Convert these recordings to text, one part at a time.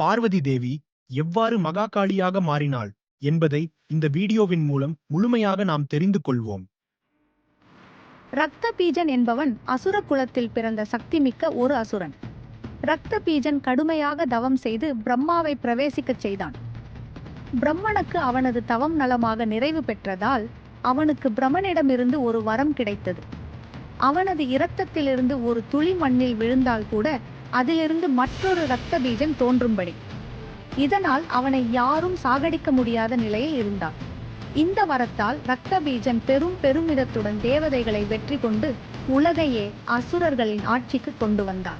பார்வதி தேவி எவ்வாறு மகாகாளியாக மாறினாள் என்பதை இந்த வீடியோவின் மூலம் முழுமையாக நாம் தெரிந்து கொள்வோம். ரத்த பீஜன் என்பவன் அசுர குலத்தில் பிறந்த சக்திமிக்க ஒரு அசுரன். ரத்த பீஜன் கடுமையாக தவம் செய்து பிரம்மாவை பிரவேசிக்கச் செய்தான். பிரம்மனுக்கு அவனது தவம் நலமாக நிறைவு பெற்றதால் அவனுக்கு பிரம்மனிடமிருந்து ஒரு வரம் கிடைத்தது. அவனது இரத்தத்திலிருந்து ஒரு துளி மண்ணில் விழுந்தால் கூட அதிலிருந்து மற்றொரு இரத்த பீஜம் தோன்றும்படி. இதனால் அவனை யாரும் சாகடிக்க முடியாத நிலையில் இருந்தான். இந்த வரத்தால் ரத்த பீஜன் பெரும் பெருமிதத்துடன் தேவதைகளை வெற்றி கொண்டு உலகையே அசுரர்களின் ஆட்சிக்கு கொண்டு வந்தான்.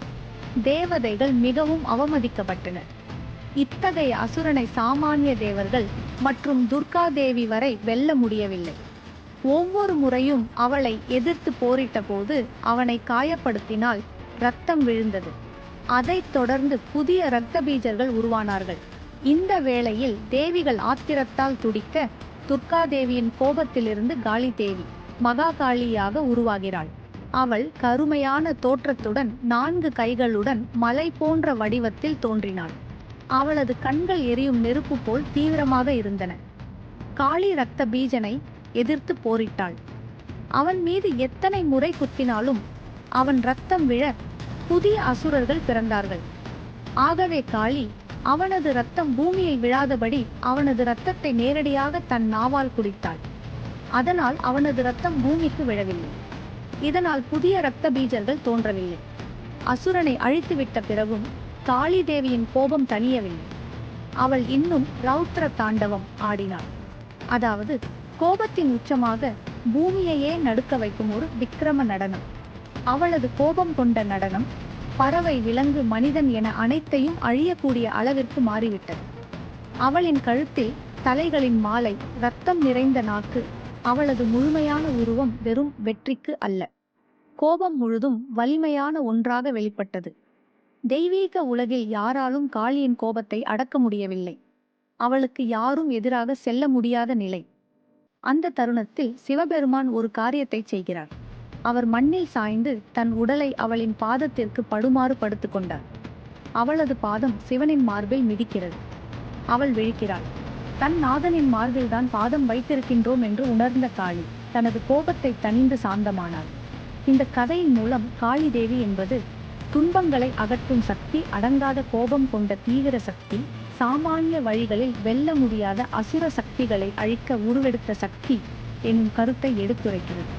தேவதைகள் மிகவும் அவமதிக்கப்பட்டனர். இத்தகைய அசுரனை சாமானிய தேவர்கள் மற்றும் துர்கா தேவி வரை வெல்ல முடியவில்லை. ஒவ்வொரு முறையும் அவளை எதிர்த்து போரிட்ட போது அவனை காயப்படுத்தினால் ரத்தம் விழுந்தது. அதைத் தொடர்ந்து புதிய இரத்த பீஜர்கள் உருவானார்கள். இந்த வேளையில் தேவிகள் ஆத்திரத்தால் துடிக்க துர்காதேவியின் கோபத்திலிருந்து காளி தேவி மகாகாளியாக உருவாகிறாள். அவள் கருமையான தோற்றத்துடன் நான்கு கைகளுடன் மலை போன்ற வடிவத்தில் தோன்றினாள். அவளது கண்கள் எரியும் நெருப்பு போல் தீவிரமாக இருந்தன. காளி ரத்த பீஜனை எதிர்த்து போரிட்டாள். அவன் மீது எத்தனை முறை குத்தினாலும் அவன் ரத்தம் விழ புதிய அசுரர்கள் பிறந்தார்கள். ஆகவே காளி அவனது ரத்தம் பூமியில் விழாதபடி அவனது ரத்தத்தை நேரடியாக தன் நாவால் குடித்தாள். அதனால் அவனது ரத்தம் பூமிக்கு விழவில்லை. இதனால் புதிய இரத்த பீஜர்கள் தோன்றவில்லை. அசுரனை அழித்துவிட்ட பிறகும் காளி தேவியின் கோபம் தணியவில்லை. அவள் இன்னும் ரௌத்ர தாண்டவம் ஆடினாள். அதாவது கோபத்தின் உச்சமாக பூமியையே நடுக்க வைக்கும் ஒரு விக்கிரம நடனம். அவளது கோபம் கொண்ட நடனம் பறவை விலங்கு மனிதன் என அனைத்தையும் அழியக்கூடிய அளவிற்கு மாறிவிட்டது. அவளின் கழுத்தில் தலைகளின் மாலை ரத்தம் நிறைந்த நாக்கு அவளது முழுமையான உருவம் வெறும் வெற்றிக்கு அல்ல. கோபம் முழுதும் வலிமையான ஒன்றாக வெளிப்பட்டது. தெய்வீக உலகில் யாராலும் காளியின் கோபத்தை அடக்க முடியவில்லை. அவளுக்கு யாரும் எதிராக செல்ல முடியாத நிலை. அந்த தருணத்தில் சிவபெருமான் ஒரு காரியத்தை செய்கிறார். அவர் மண்ணில் சாய்ந்து தன் உடலை அவளின் பாதத்திற்கு படுமாறு படுத்துக் கொண்டார். அவளது பாதம் சிவனின் மார்பில் மிதிக்கிறது. அவள் விழிக்கிறாள். தன் நாதனின் மார்பில்தான் பாதம் வைத்திருக்கின்றோம் என்று உணர்ந்த காளி தனது கோபத்தை தணிந்து சாந்தமானாள். இந்த கதையின் மூலம் காளி தேவி என்பது துன்பங்களை அகற்றும் சக்தி அடங்காத கோபம் கொண்ட தீவிர சக்தி சாமானிய வழிகளில் வெல்ல முடியாத அசுர சக்திகளை அழிக்க உருவெடுத்த சக்தி என்னும் கருத்தை எடுத்துரைக்கிறது.